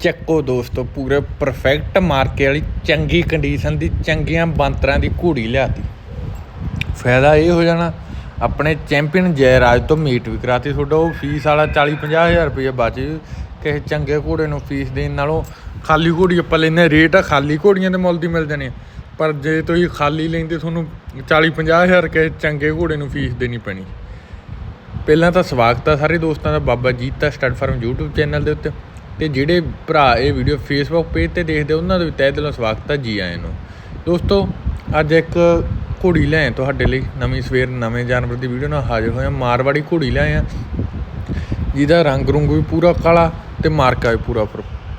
ਚੱਕੋ ਦੋਸਤੋ, ਪੂਰੇ ਪਰਫੈਕਟ ਮਾਰਕੇ ਵਾਲੀ ਚੰਗੀ ਕੰਡੀਸ਼ਨ ਦੀ, ਚੰਗੀਆਂ ਬੰਤਰਾਂ ਦੀ ਘੋੜੀ ਲਿਆਤੀ। ਫਾਇਦਾ ਇਹ ਹੋ ਜਾਣਾ, ਆਪਣੇ ਚੈਂਪੀਅਨ ਜੈਰਾਜ ਤੋਂ ਮੀਟ ਵੀ ਕਰਾਤੀ ਤੁਹਾਡਾ, ਉਹ ਫੀਸ ਵਾਲਾ 40 ਹਜ਼ਾਰ ਰੁਪਏ ਬਚ ਜੂ। ਕਿਸੇ ਚੰਗੇ ਘੋੜੇ ਨੂੰ ਫੀਸ ਦੇਣ ਨਾਲੋਂ ਖਾਲੀ ਘੋੜੀ ਆਪਾਂ ਲੈਨੇ ਰੇਟ ਆ ਖਾਲੀ ਘੋੜੀਆਂ ਦੇ ਮੁੱਲ ਦੀ ਮਿਲ ਜਾਣੀ ਪਰ ਜੇ ਤੁਸੀਂ ਖਾਲੀ ਲੈਂਦੇ, ਤੁਹਾਨੂੰ 40 ਹਜ਼ਾਰ ਕਿਸੇ ਚੰਗੇ ਘੋੜੇ ਨੂੰ ਫੀਸ ਦੇਣੀ ਪੈਣੀ। ਪਹਿਲਾਂ ਤਾਂ ਸਵਾਗਤ ਆ ਸਾਰੇ ਦੋਸਤਾਂ ਦਾ, Baba Jita stud farm YouTube channel ਦੇ ਉੱਤੇ। ਤੇ ਜਿਹੜੇ ਭਰਾ ਇਹ ਵੀਡੀਓ ਫੇਸਬੁੱਕ ਪੇਜ ਤੇ ਦੇਖਦੇ ਉਹਨਾਂ ਦਾ ਵੀ ਤਹਿ ਦਿਲੋਂ ਸਵਾਗਤ ਆ ਜੀ ਆਇਆਂ ਨੂੰ। ਦੋਸਤੋ, ਅੱਜ ਇੱਕ ਘੋੜੀ ਲੈ ਆਏ ਤੁਹਾਡੇ ਲਈ। ਨਵੀਂ ਸਵੇਰ ਨਵੇਂ ਜਾਨਵਰ ਦੀ ਵੀਡੀਓ ਨਾਲ ਹਾਜ਼ਰ ਹੋਇਆ ਮਾਰਵਾੜੀ ਘੋੜੀ ਲੈ ਆਏ ਆ। ਜਿਹਦਾ ਰੰਗ ਰੁੰਗ ਵੀ ਪੂਰਾ ਕਾਲਾ ਤੇ ਮਾਰਕਾ ਵੀ ਪੂਰਾ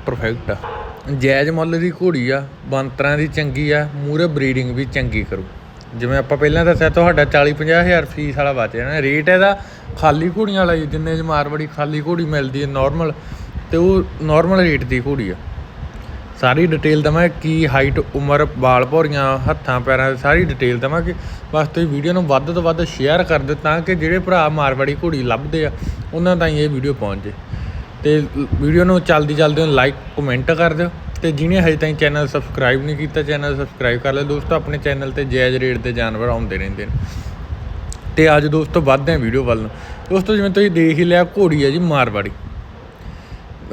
ਪਰਫੈਕਟ ਆ। ਜਾਇਜ਼ ਮੁੱਲ ਦੀ ਘੋੜੀ ਆ। ਬੰਤਰਾਂ ਦੀ ਚੰਗੀ ਆ। ਮੂਰੇ ਬਰੀਡਿੰਗ ਵੀ ਚੰਗੀ ਕਰੂ। ਜਿਵੇਂ ਆਪਾਂ ਪਹਿਲਾਂ ਦੱਸਿਆ, ਤੁਹਾਡਾ 40 ਹਜ਼ਾਰ ਫੀਸ ਵਾਲਾ ਬਚ ਜਾਣਾ। ਰੇਟ ਇਹਦਾ ਖਾਲੀ ਘੋੜੀਆਂ ਵਾਲਾ ਹੀ ਜਿੰਨੇ ਚ ਮਾਰਵਾੜੀ ਖਾਲੀ ਘੋੜੀ ਮਿਲਦੀ ਹੈ ਨਾਰਮਲ ਤੇ ਉਹ ਨਾਰਮਲ ਰੇਟ ਦੀ ਘੋੜੀ ਆ। ਸਾਰੀ ਡਿਟੇਲ ਦਵਾਂ ਕੀ ਹਾਈਟ ਉਮਰ, ਵਾਲ ਭੌਰੀਆਂ, ਹੱਥਾਂ, ਪੈਰਾਂ ਦੀ ਸਾਰੀ ਡਿਟੇਲ ਦਵਾਂਗੇ ਬਸ ਤੁਸੀਂ ਵੀਡੀਓ ਨੂੰ ਵੱਧ ਤੋਂ ਵੱਧ ਸ਼ੇਅਰ ਕਰ ਦਿਓ ਤਾਂ ਕਿ ਜਿਹੜੇ ਭਰਾ ਮਾਰਵਾੜੀ ਘੋੜੀ ਲੱਭਦੇ ਆ, ਉਹਨਾਂ ਤਾਈਂ ਇਹ ਵੀਡੀਓ ਪਹੁੰਚ ਜੇ। ਤੇ ਵੀਡੀਓ ਨੂੰ ਚਲਦੀ ਚਲਦੀ ਨੂੰ ਲਾਈਕ ਕਮੈਂਟ ਕਰ ਦਿਓ ਤੇ ਜਿਹਨੇ ਹਜੇ ਤਾਈਂ ਚੈਨਲ ਸਬਸਕ੍ਰਾਈਬ ਨਹੀਂ ਕੀਤਾ ਚੈਨਲ ਸਬਸਕ੍ਰਾਈਬ ਕਰ ਲਿਓ। ਦੋਸਤੋ, ਆਪਣੇ ਚੈਨਲ ਤੇ ਜੈਜ਼ ਰੇਟ ਦੇ ਜਾਨਵਰ ਆਉਂਦੇ ਰਹਿੰਦੇ ਨੇ। ਤੇ ਅੱਜ ਦੋਸਤੋ, ਵੱਧਦੇ ਆ ਵੀਡੀਓ ਵੱਲ ਨੂੰ। ਦੋਸਤੋ, ਜਿਵੇਂ ਤੁਸੀਂ ਦੇਖ ਹੀ ਲਿਆ, ਘੋੜੀ ਹੈ ਜੀ ਮਾਰਵਾੜੀ।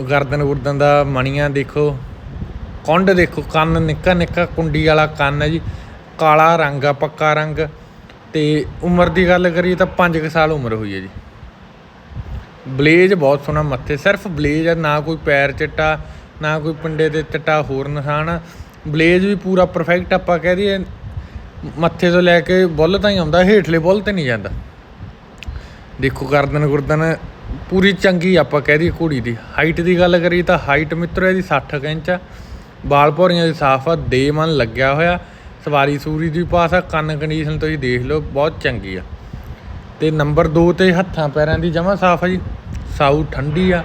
ਗਰਦਨ ਗੁਰਦਨ ਦਾ ਮਣੀਆਂ ਦੇਖੋ, ਕੁੰਡ ਦੇਖੋ, ਕੰਨ ਨਿੱਕਾ ਨਿੱਕਾ ਕੁੰਡੀ ਵਾਲਾ ਕੰਨ ਹੈ ਜੀ, ਕਾਲਾ ਰੰਗ ਆ, ਪੱਕਾ ਰੰਗ। ਤੇ ਉਮਰ ਦੀ ਗੱਲ ਕਰੀਏ ਤਾਂ 5 ਸਾਲ ਉਮਰ ਹੋਈ ਹੈ ਜੀ। ਬਲੇਜ ਬਹੁਤ ਸੋਹਣਾ ਮੱਥੇ, ਸਿਰਫ ਬਲੇਜ ਆ, ਨਾ ਕੋਈ ਪੈਰ ਚਿੱਟਾ, ਨਾ ਕੋਈ ਪਿੰਡੇ ਤੇ ਚਿੱਟਾ ਹੋਰ ਨਿਸ਼ਾਨ ਆ। ਬਲੇਜ ਵੀ ਪੂਰਾ ਪਰਫੈਕਟ ਆਪਾਂ ਕਹਿ ਦਈਏ, ਮੱਥੇ ਤੋਂ ਲੈ ਕੇ ਬੁੱਲ ਤਾਂ ਹੀ ਆਉਂਦਾ, ਹੇਠਲੇ ਬੁੱਲ ਤੇ ਨਹੀਂ ਜਾਂਦਾ। ਦੇਖੋ ਗਰਦਨ ਗੁਰਦਨ ਪੂਰੀ ਚੰਗੀ ਆਪਾਂ ਕਹਿ ਦਈਏ ਘੋੜੀ ਦੀ। ਹਾਈਟ ਦੀ ਗੱਲ ਕਰੀਏ ਤਾਂ ਹਾਈਟ ਮਿੱਤਰੋ ਇਹਦੀ 60 ਕੁ ਇੰਚ ਆ। ਬਾਲ ਭੌਰੀਆਂ ਦੀ ਸਾਫ਼ ਆ ਦੇ ਮਨ ਲੱਗਿਆ ਹੋਇਆ। ਸਵਾਰੀ ਸੂਰੀ ਦੀ ਪਾਸ ਆ, ਕੰਨ ਕੰਡੀਸ਼ਨ ਤੁਸੀਂ ਦੇਖ ਲਓ, ਬਹੁਤ ਚੰਗੀ ਆ। ਤੇ ਨੰਬਰ 2 ਤੇ ਹੱਥਾਂ ਪੈਰਾਂ ਦੀ ਜਮਾ ਸਾਫ਼ ਆ ਜੀ। ਸਾਊ ਠੰਡੀ ਆ,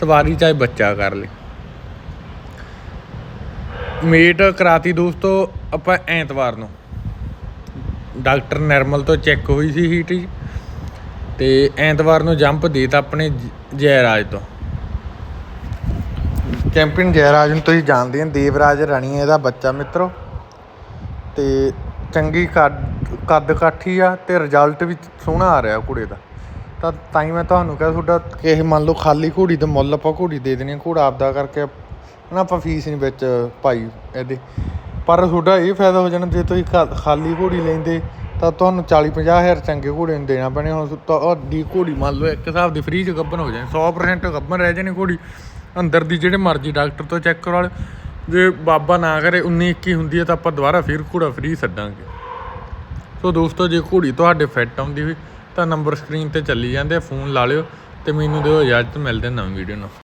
ਸਵਾਰੀ ਚਾਹੇ ਬੱਚਾ ਕਰ ਲੇ। ਮੀਟ ਕਰਾਤੀ ਦੋਸਤੋ ਆਪਾਂ ਐਤਵਾਰ ਨੂੰ। ਡਾਕਟਰ ਨਰਮਲ ਤੋਂ ਚੈੱਕ ਹੋਈ ਸੀ ਹੀਟ ਜੀ। ਤੇ ਐਤਵਾਰ ਨੂੰ ਜੰਪ ਦੇਤਾ ਆਪਣੇ ਜ- ਜੈਰਾਜ ਤੋਂ। ਚੈਂਪੀਅਨ ਜੈਰਾਜ ਨੂੰ ਤੁਸੀਂ ਜਾਣਦੇ ਹੋ ਦੇਵਰਾਜ ਰਾਣੀ ਇਹਦਾ ਬੱਚਾ ਮਿੱਤਰੋ। ਤੇ ਚੰਗੀ ਕੱਦ ਕੱਦ ਕਾਠੀ ਆ ਤੇ ਰਿਜ਼ਲਟ ਵੀ ਸੋਹਣਾ ਆ ਰਿਹਾ ਘੋੜੇ ਦਾ। ਤਾਂ ਤਾਂ ਹੀ ਮੈਂ ਤੁਹਾਨੂੰ ਕਿਹਾ ਤੁਹਾਡਾ ਕਿਸੇ ਮੰਨ ਲਓ ਖਾਲੀ ਘੋੜੀ ਦਾ ਮੁੱਲ ਆਪਾਂ ਘੋੜੀ ਦੇ ਦੇਣੀ ਆ, ਘੋੜਾ ਆਪਦਾ ਕਰਕੇ ਨਾ ਆਪਾਂ ਫੀਸ ਨਹੀਂ ਵਿੱਚ ਪਾਈ ਇਹਦੇ। ਪਰ ਤੁਹਾਡਾ ਇਹ ਫਾਇਦਾ ਹੋ ਜਾਣਾ ਜੇ ਤੁਸੀਂ ਖਾ- ਖਾਲੀ ਘੋੜੀ ਲੈਂਦੇ ਤਾਂ ਤੁਹਾਨੂੰ 40 50 ਹਜ਼ਾਰ ਚੰਗੇ ਘੋੜੇ ਨੂੰ ਦੇਣਾ ਪੈਣੇ, ਹੁਣ ਤੁਹਾਡੀ ਘੋੜੀ ਮੰਨ ਲਓ ਇੱਕ ਹਿਸਾਬ ਦੀ ਫ੍ਰੀ ਚ ਗੱਭਣ ਹੋ ਜਾਣੀ 100% ਗੱਭਣ ਰਹਿ ਜਾਣੀ ਘੋੜੀ। ਅੰਦਰ ਦੀ ਜਿਹੜੇ ਮਰਜ਼ੀ ਡਾਕਟਰ ਤੋਂ ਚੈੱਕ ਕਰਵਾ ਲਓ, ਜੇ ਬਾਬਾ ਨਾ ਕਰੇ 19 21 ਹੁੰਦੀ ਹੈ ਤਾਂ ਆਪਾਂ ਦੁਬਾਰਾ ਫਿਰ ਘੋੜਾ ਫ੍ਰੀ ਛੱਡਾਂਗੇ। ਸੋ ਦੋਸਤੋ, ਜੇ ਘੋੜੀ ਤੁਹਾਡੇ ਫਿੱਟ ਆਉਂਦੀ ਹੋਈ ਤਾਂ ਨੰਬਰ ਸਕਰੀਨ ਤੇ ਚੱਲੀ ਜਾਂਦੇ ਫੋਨ ਲਾ ਲਿਓ ਤੇ ਮੈਨੂੰ ਦਿਓ ਇਜਾਜ਼ਤ, ਮਿਲਦੇ ਨਵੀਂ ਵੀਡੀਓ ਨਾਲ।